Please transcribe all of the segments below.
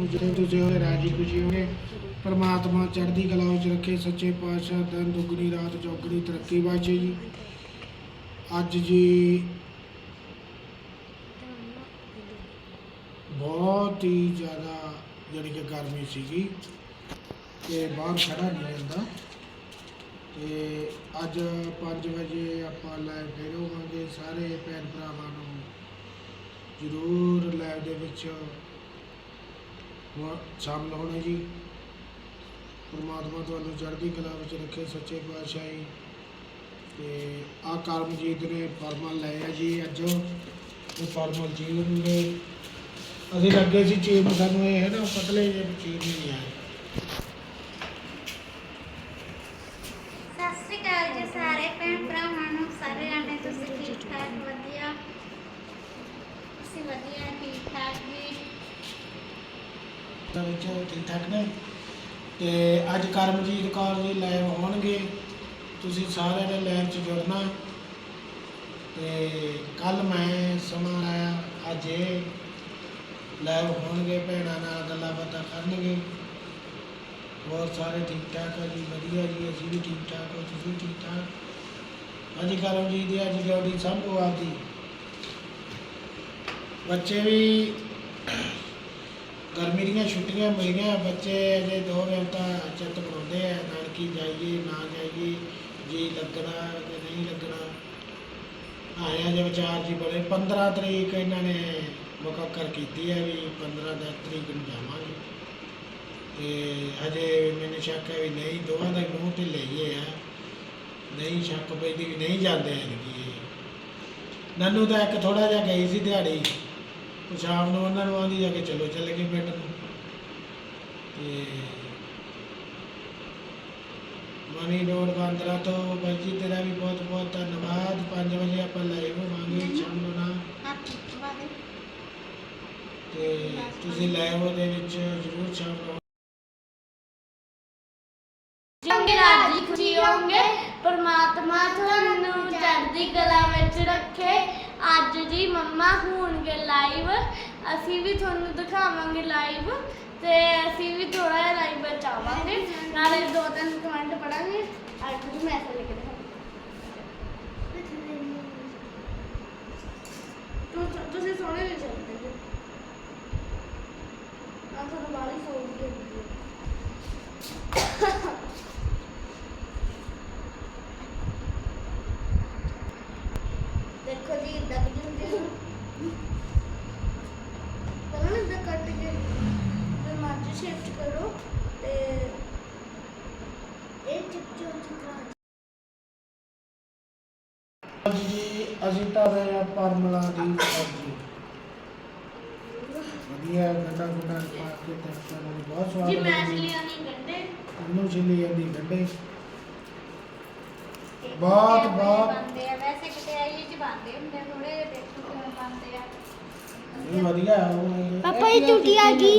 ਜਿਹੜੇ ਤੁਸੀਂ ਹੋਏ ਰਾਜੀ ਖੁਸ਼ੀ ਹੋਗੇ, ਪਰਮਾਤਮਾ ਚੜ੍ਹਦੀ ਕਲਾ ਵਿੱਚ ਰੱਖੇ, ਸੱਚੇ ਪਾਤਸ਼ਾਹ ਦਿਨ ਦੁੱਗਣੀ ਰਾਤ ਚੌਗਣੀ ਤਰੱਕੀ ਬਖਸ਼ੇ ਜੀ। ਅੱਜ ਜੀ ਬਹੁਤ ਹੀ ਜ਼ਿਆਦਾ ਜਿਹੜੀ ਕਿ ਗਰਮੀ ਸੀਗੀ ਤੇ ਬਾਹਰ ਖੜਾ ਨਹੀਂ ਜਾਂਦਾ। ਤੇ ਅੱਜ 5 ਵਜੇ ਆਪਾਂ ਲਾਈਵ ਫੇਰ ਹੋਵਾਂਗੇ ਸਾਰੇ ਭੈਣ ਭਰਾਵਾਂ ਨੂੰ। ਜ਼ਰੂਰ ਲਾਈਵ ਦੇ ਵਿੱਚ ਸ਼ਾਮਲ ਹੋਣਾ ਜੀ। ਪਰਮਾਤਮਾ ਤੁਹਾਨੂੰ ਚੜ੍ਹਦੀ ਕਲਾ ਵਿੱਚ ਰੱਖੇ ਸੱਚੇ ਪਾਤਸ਼ਾਹ। ਜੀ ਤੇ ਆ ਕਰਮਜੀਤ ਨੇ ਫਰਮਾਨ ਲਿਆ ਜੀ ਅੱਜ। ਇਹ ਫਰਮਾਨ ਜੀ ਨੇ ਅਸੀਂ ਲੱਗੇ ਸੀ ਚੀਜ਼ ਸਾਨੂੰ ਇਹ ਹੈ ਨਾ, ਪਤਲੇ ਜਿਹੇ ਚੀਜ਼ ਨਹੀਂ ਆਏ। ਸਤਿ ਸ਼੍ਰੀ ਅਕਾਲ ਜੀ ਸਾਰੇ ਭੈਣ ਭਰਾਵਾਂ ਨੂੰ ਸਾਰੇ ਜਾਣੇ ਤੁਸੀਂ ਠੀਕ ਠਾਕ, ਵਧੀਆ? ਅਸੀਂ ਵਧੀਆ, ਠੀਕ ਠਾਕ ਜੀ। ਤਾਂ ਵਿੱਚ ਠੀਕ ਠਾਕ ਨੇ। ਤੇ ਅੱਜ ਕਰਮਜੀਤ ਕੌਰ ਜੀ ਲਾਈਵ ਹੋਣਗੇ। ਤੁਸੀਂ ਸਾਰਿਆਂ ਨੇ ਲਾਈਵ 'ਚ ਜੁੜਨਾ। ਤੇ ਕੱਲ ਮੈਂ ਸਮਾਂ ਆਇਆ ਅੱਜ ਇਹ ਲਾਈਵ ਹੋਣਗੇ, ਭੈਣਾਂ ਨਾਲ ਗੱਲਾਂ ਬਾਤਾਂ ਕਰਨਗੇ। ਹੋਰ ਸਾਰੇ ਠੀਕ ਠਾਕ ਆ ਜੀ, ਵਧੀਆ ਜੀ, ਅਸੀਂ ਵੀ ਠੀਕ ਠਾਕ ਹੋ ਤੁਸੀਂ ਠੀਕ ਠਾਕ ਅੱਜ ਕਰਮਜੀਤ ਦੀ ਅੱਜ ਡਿਊਟੀ ਸੰਭੋ ਆਪਦੀ। ਬੱਚੇ ਵੀ ਗਰਮੀ ਦੀਆਂ ਛੁੱਟੀਆਂ ਮਿਲੀਆਂ ਬੱਚੇ ਅਜੇ ਦੋ ਘੰਟਾ ਚਿੱਤ ਬਣਾਉਂਦੇ ਆ, ਨਾਨਕੀ ਜਾਈਏ, ਨਾ ਜਾਈਏ, ਜੀ ਲੱਗਣਾ ਕਿ ਨਹੀਂ ਲੱਗਣਾ। ਆਇਆ ਜੇ ਵਿਚਾਰ ਜੀ ਬੜੇ 15 ਤਰੀਕ ਇਹਨਾਂ ਨੇ ਮੁਕੱਕਰ ਕੀਤੀ ਹੈ ਵੀ 15 ਦਸ ਤਰੀਕ ਨੂੰ ਜਾਵਾਂਗੇ। ਤੇ ਹਜੇ ਮੈਨੂੰ ਸ਼ੱਕ ਹੈ ਵੀ ਨਹੀਂ, ਦੋਵਾਂ ਦਾ ਮੂੰਹ ਤੇ ਲਈਏ ਆ। ਨਹੀਂ ਸ਼ੱਕ ਪੈਂਦੀ ਵੀ ਨਹੀਂ ਜਾਂਦੇ ਐਨਕੀ ਨੰਨੂ ਤਾਂ ਇੱਕ ਥੋੜਾ ਜਿਹਾ ਗਈ ਸੀ ਦਿਹਾੜੀ। ਉਹ ਸ਼ਾਮ ਨੂੰ ਉਹਨਾਂ ਨੂੰ ਆਂਦੀ ਜਾ ਕੇ ਚਲੋ ਚੱਲ ਗਏ ਪਿੰਡ ਨੂੰ। ਤੇ ਮਨੀ ਰੋਡ ਬਾਂਦਰਾ ਤੋਂ ਬਾਈ ਜੀ ਤੇਰਾ ਵੀ ਬਹੁਤ ਬਹੁਤ ਧੰਨਵਾਦ। 5 ਵਜੇ ਆਪਾਂ ਲਾਈਵ ਹੋਵਾਂਗੇ ਸ਼ਾਮ ਨੂੰ ਨਾ। ਤੇ ਤੁਸੀਂ ਲਾਈਵ ਦੇ ਵਿੱਚ ਜ਼ਰੂਰ ਸ਼ਾਮਲ ਹੋ ਚੰਗੇ ਰਾਜੀ ਖੁਸ਼ੀ ਹੋਗੇ ਪਰਮਾਤਮਾ ਤੁਹਾਨੂੰ ਚੜ੍ਹਦੀ ਕਲਾ ਵਿੱਚ ਰੱਖੇ। ਅੱਜ ਜੀ ਮੰਮਾ ਹੋਣਗੇ ਲਾਈਵ ਅਸੀਂ ਵੀ ਤੁਹਾਨੂੰ ਦਿਖਾਵਾਂਗੇ ਲਾਈਵ ਤੇ ਅਸੀਂ ਵੀ ਥੋੜਾ ਜਿਹਾ ਲਾਈਵ ਬਚਾਵਾਂਗੇ ਨਾਲੇ ਦੋ ਤਿੰਨ ਕਮੈਂਟ ਪੜਾਂਗੇ ਅੱਜ ਵੀ ਮੈਸੇਜ ਲਿਖ ਦੇ ਤੂੰ ਤੁਸੀਂ ਸੋਹਣੇ ਨਹੀਂ ਚੱਲਦੇ ਜੀ ਆ ਤੁਹਾਨੂੰ ਬਾਲੀ ਸੋਚ ਕੇ ਦੇਖੋ ਜੀ ਇਦਾਂ ਦੀ ਹੁੰਦੀ ਹੈ ਪਹਿਲਾਂ ਨਾ ਇਦਾਂ ਕੱਟ ਕੇ ਤੇ ਮਾਰਜ ਸ਼ਿਫਟ ਕਰੋ ਤੇ ਇਹ ਚਿੱਪ ਚਿੱਪ ਅੱਜ ਜੀ ਅਸੀਂ ਤਾਂ ਰਹੇ ਆ ਪਰਮਲਾ ਦੀ ਸਬਜ਼ੀ। ਵਧੀਆ ਗੰਡਾ ਗੁੰਡਾ ਪਾ ਕੇ ਤੜਕਾ ਨਾਲ ਬਹੁਤ ਸਵਾਦ ਜੀ ਮੈਂ ਬਣਦੀ ਚਲੀ ਆਣੀ ਗੰਡੇ। ਇਹਨੂੰ ਛਿੱਲੀ ਜਾਂਦੀ ਗੰਡੇ। ਬਹੁਤ- ਬਹੁਤ। ਬਣਦੇ ਆ। ਵੈਸੇ ਕਿਤੇ ਆਈ ਚ ਬਣਦੇ ਹੁੰਦੇ ਥੋੜੇ ਜਿਹੇ ਦੇਖੋ ਕਿਵੇਂ ਬਣਦੇ ਆ। ਇਹ ਵਧੀਆ ਹੈ ਉਹ। ਪਾਪਾ, ਇਹ ਟੂਟੀ ਆ ਗਈ।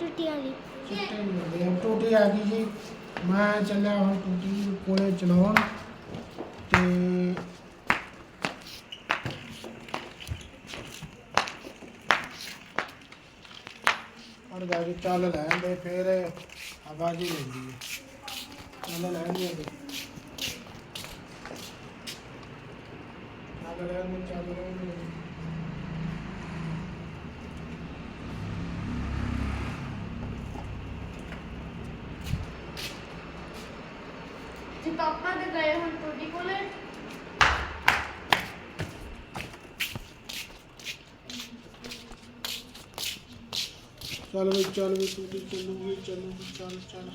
ਟੁੱਟੀ ਆ ਗਈ। ਚਿੱਟੇ ਨਹੀਂ ਹੁੰਦੇ ਆ ਟੂਟੀ ਆ ਗਈ ਜੀ। ਮੈਂ ਚੱਲਿਆ ਹੁਣ ਟੂਟੀ ਕੋਲੇ ਚਲਾਉਣ। ਤੇ ਹੁਣ ਗਾ ਕੇ ਚੱਲ ਲੈਣ ਦੇ, ਫਿਰ ਆਵਾਜ਼ ਹੀ ਲੈਂਦੀ ਹੈ। ਚੱਲ ਲੈਣ ਦੇ ਚੱਲ ਲੈਣ ਦੇ, ਚੱਲ ਲੈਣ ਦੇ ਜੀ ਪਾਪਾ ਦੇ ਗਏ ਹੁਣ ਟੂਟੀ ਕੋਲੇ? ਚੱਲ ਵੀ ਚੱਲ ਵੀ ਟੂਟੀ ਚੱਲੂਗੀ ਚੱਲੂਗੀ ਚੱਲ ਚੱਲ।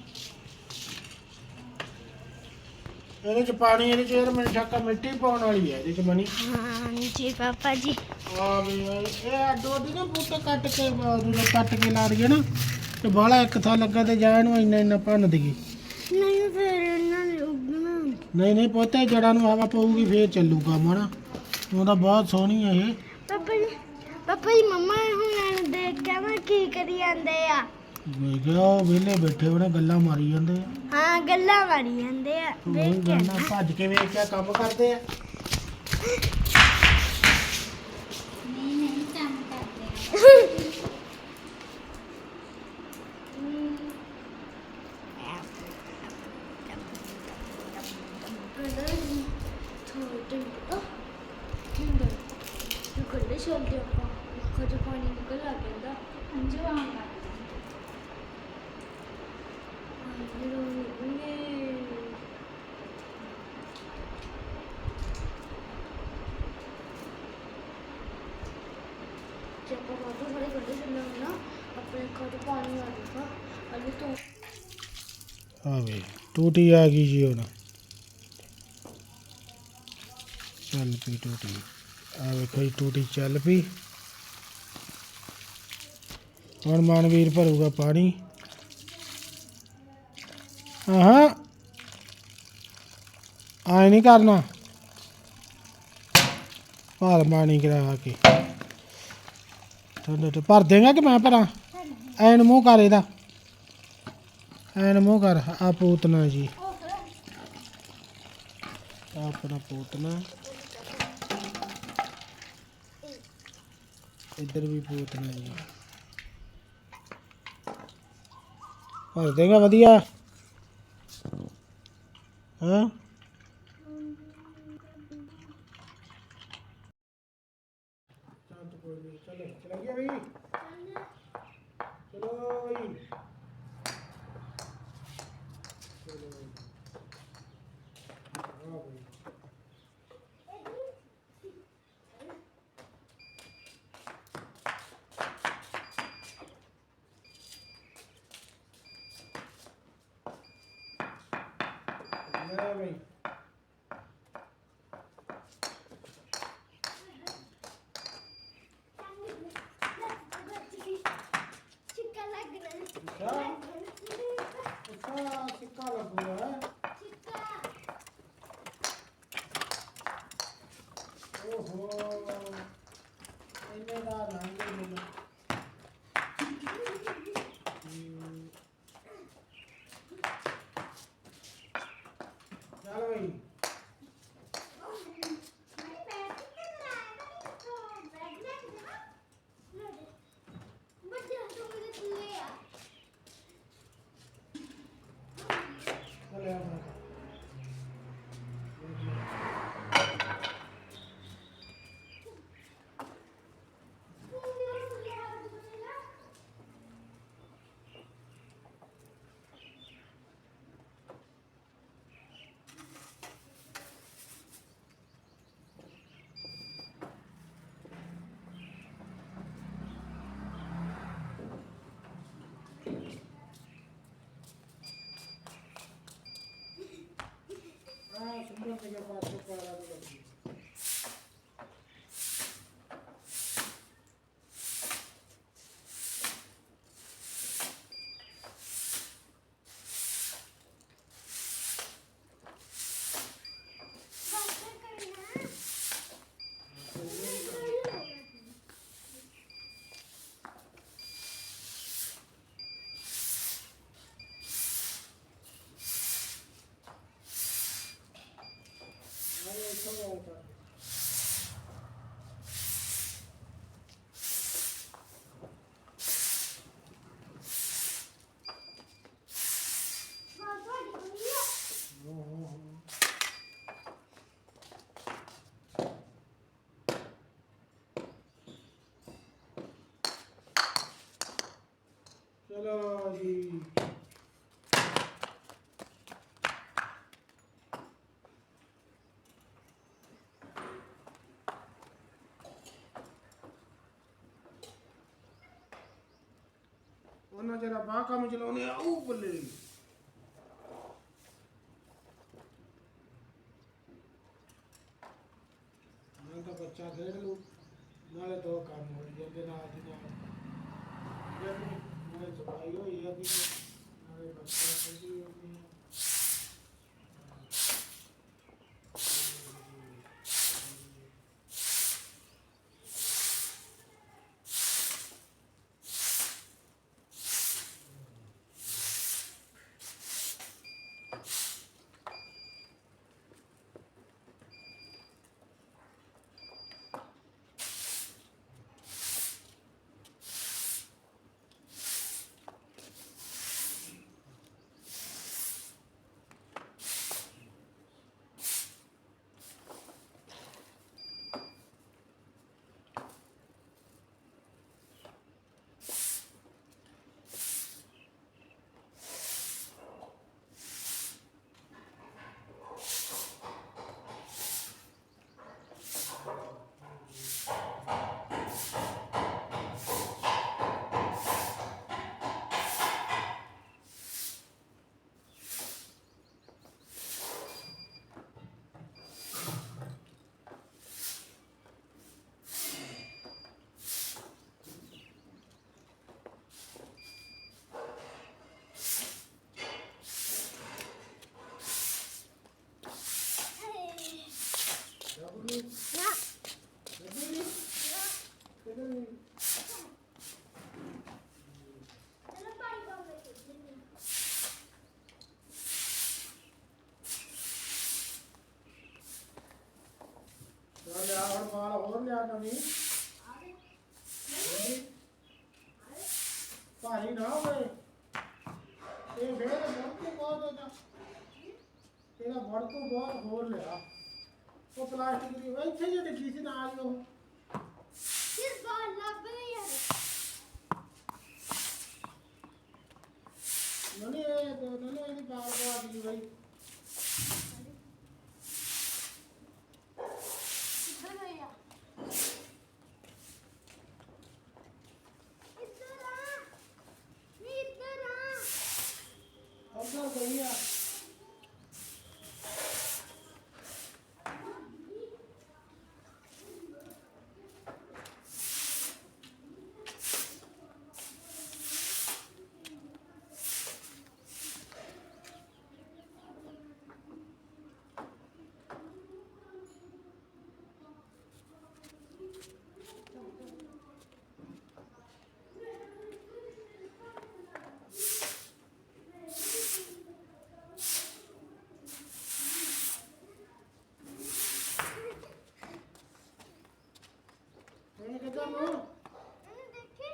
ਇਹਦੇ ਚ ਪਾਣੀ ਇਹਦੇ ਚ ਯਾਰ ਮੈਨੂੰ ਸ਼ੱਕ ਮਿੱਟੀ ਪਾਉਣ ਵਾਲੀ ਹੈ ਇਹਦੇ ਚ ਬਣੀ। ਹਾਂਜੀ ਪਾਪਾ ਜੀ। ਆ ਵੀ ਇਹ ਅੱਡੀ ਨਾ ਬੂਟੇ ਕੱਟ ਕੇ ਜਦੋਂ ਕੱਟ ਕੇ ਲਾ ਦਈਏ ਨਾ ਤੇ ਬਾਹਲਾ ਇੱਕ ਥਾਂ ਲੱਗਾ ਤੇ ਜਾ ਇਹਨੂੰ ਇੰਨਾ ਇੰਨਾ ਭੰਨ ਦਈਏ। ਨਹੀਂ ਫਿਰ ਇਹਨਾਂ ਨੇ ਉੱਗਣਾ। ਨਹੀਂ ਨਹੀਂ ਪੋਤੇ ਜੜਾਂ ਨੂੰ ਹਵਾ ਪਊਗੀ ਫੇਰ ਚੱਲੂਗਾ ਮਾਣਾ ਉਹਦਾ ਬਹੁਤ ਸੋਹਣੀ ਹੈ ਇਹ। ਪਾਪਾ ਜੀ ਪਾਪਾ ਜੀ ਮੰਮਾ ਕਰੀ ਜਾਂਦੇ ਆ। ਮੈਂ ਕਿਹਾ ਵਿਹਲੇ ਬੈਠੇ ਉਹਨੇ ਗੱਲਾਂ ਮਾਰੀ ਜਾਂਦੇ ਆ। ਹਾਂ ਗੱਲਾਂ ਮਾਰੀ ਜਾਂਦੇ ਆ ਵੇਖ ਉਹੀ ਭੱਜ ਕੇ ਵੇਖ ਕੰਮ ਕਰਦੇ ਆ। ਨਹੀਂ ਨਹੀਂ ਕੰਮ ਕਰਦੇ ਜੇ ਆਪਾਂ ਵਾਟਰ ਸਾਰੇ ਕੱਢੇ ਚੱਲਾਂਗੇ ਨਾ ਆਪਣੇ ਘਰ ਪਾਣੀ ਆ ਜਾਊਗਾ ਅਜੇ ਤੋਂ ਆ ਵੇ ਟੂਟੀ ਆ ਗਈ ਜੀ ਹੁਣ। ਚੱਲ ਪਈ ਟੂਟੀ। ਆ ਵੇਖੋ ਜੀ ਟੂਟੀ ਚੱਲ ਪਈ। ਹੁਣ ਮਨਵੀਰ ਭਰੂਗਾ ਪਾਣੀ। ਆਹਾਂ। ਆਏ ਨਹੀਂ ਕਰਨਾ। ਭਰ ਪਾਣੀ ਕਰਾ ਕੇ। ਠੰਡੇ ਤੇ ਭਰ ਦੇਗਾ ਕਿ ਮੈਂ ਭਰਾਂ? ਐਨ ਮੂੰਹ ਕਰ ਇਹਦਾ। ਐਨ ਮੂੰਹ ਕਰ ਆ ਪੂਤਨਾ ਜੀ। ਆਹ ਆਪਣਾ ਪੂਤਨਾ। ਇੱਧਰ ਵੀ ਪੂਤਨਾ ਜੀ। ਭਰ ਦੇਗਾ ਵਧੀਆ। ਹਾਂ ਚਲੋ ਚਲਾ ਗਿਆ ਬਈ ਚਲੋ ਬਈ ਚਲੋ ਆ ਬਈ ਲੈ ਬਈ ਚਿੱਕਾ ਲੱਗ ਅੱਛਾ ਅੱਛਾ ਸਿੱਕਾ ਲੱਗੂਗਾ ਹੈਂ? ਓਹੋ ਇਹਨੇ ਦਾ ਲਾਂਗੇ ਮੈਨੂੰ ਹਮ। ਚੱਲ ਬਈ Ibu 个方式，花了这个 Deixa eu montar. ਉਹਨਾਂ ਜਿਹੜਾ ਬਾਹ ਕੰਮ ਚਲਾਉਣੇ ਆ, ਉਹ ਬੱਲੇ ਮੈਂ ਤਾਂ ਬੱਚਾ ਖੇਡ ਲੂ ਨਾਲੇ ਦੋ ਕੰਮ ਹੋ ਜਾਂਦੇ ਨਾਲ ਦੀ ਨਾਲ ਜਿਹੜੀ ਨਾਲੇ ਸਫ਼ਾਈ ਹੋਈ ਜਾਂਦੀ ਹੈ ਨਾਲੇ ਬੱਚਾ ਖੇਡੀ ਜਾਂਦੀ ਹੈ ਭਾਰੀ ਨਾ ਹੋਵੇ। ਇਹ ਫੇਰ ਬੜਕੂ ਬਹੁਤ ਇਹਦਾ ਇਹਦਾ ਬੜਕੂ ਬਹੁਤ ਹੋਰ ਲਿਆ। ਉਹ ਪਲਾਸਟਿਕ ਦੀ ਉਹ ਇੱਥੇ ਜੇ ਡਿੱਗੀ ਸੀ ਨਾਲ ਹੀ ਉਹ। ਕਿਸ ਬਾਲ ਲੱਭ ਰਹੀ ਹੈ ਨਨੇ ਇਹ ਨਨੇ ਇਹਦੀ ਬਾਲ ਪਵਾ ਦੀ ਬਈ ਕਿੱਧਰ ਗਈ ਆ ਇੱਧਰ ਆ ਨੀ ਇੱਧਰ ਆ ਅੰਦਰ ਗਈ ਆ ਇਹ ਕਿੱਦਾਂ ਨੂੰ ਇਹਨੇ ਦੇਖੀ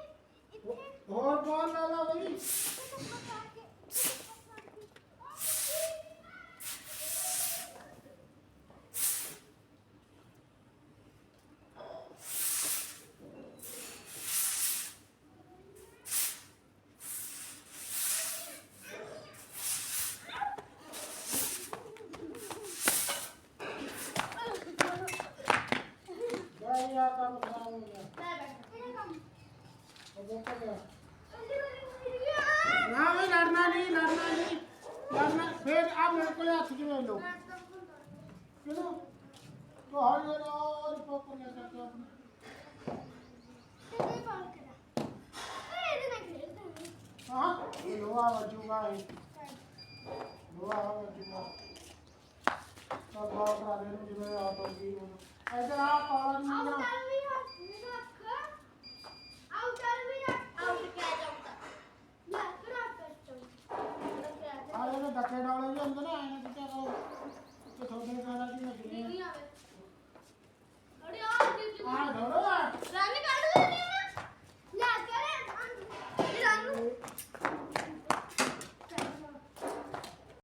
ਇੱਥੇ ਹੋਰ ਬਾਲ ਲਾ ਲਾ ਬਈ ਇੱਥੇ ਪਕਾ ਕੇ ਇੱਥੇ ਪਕਾ ਕੇ ਗਾਇਆ ਕੰਮ ਖਰਾਬ ਹੋ ਗਿਆ ਲੈ ਬੈਠ ਇਹਦਾ ਕੰਮ ਉਹ ਬੋਕਾ ਗਿਆ ਅੱਲੀ ਵਾਲੀ ਮੇਰੀ ਆ ਨਾ ਬਈ ਲੜਨਾ ਨਹੀਂ ਲੜਨਾ ਨਹੀਂ। ਲੜਨਾ, ਫੇਰ ਆ ਮੇਰੇ ਕੋਲ ਹੱਥ ਜਿਵੇਂ ਲੋ ਕਿਦੋਂ ਤੋ ਹੌਲੀ ਹੌਲੀ ਔਰ ਪੋਕਰ ਲੈ ਕੇ ਆਪਣਾ। ਇਹਦੇ ਬਾਲ ਕਰਾ ਓਏ ਇਹਦੇ ਨਾਲ ਖੇਡਦਾ ਨਹੀਂ ਹਾਂ? ਇਹ ਲੋਹਾ ਵਜੂਗਾ ਇਹ ਲੋਹਾ ਵਜੂਗਾ ਤਾਂ ਬਾਹਰ ਕਰਾ ਦੇ ਨੂੰ ਜਿਵੇਂ ਆ ਬੰਦੀ ਹੁਣ। ਇਧਰ ਆ ਪਾਲਾ ਨਹੀਂ ਆਉ ਨਾ ਬੜਾ ਜਿਹਾ ਹੁੰਦਾ ਨਾ ਆਇਨਾ ਜਿੱਤਾ ਕਰੋ ਤੇ ਤੁਹਾਡੇ ਖਾਣਾ ਕੀ ਲੱਗਿਆ ਆ। ਧਰੋ ਆ। ਰੰਨ ਕੱਢ ਲੈਣੀ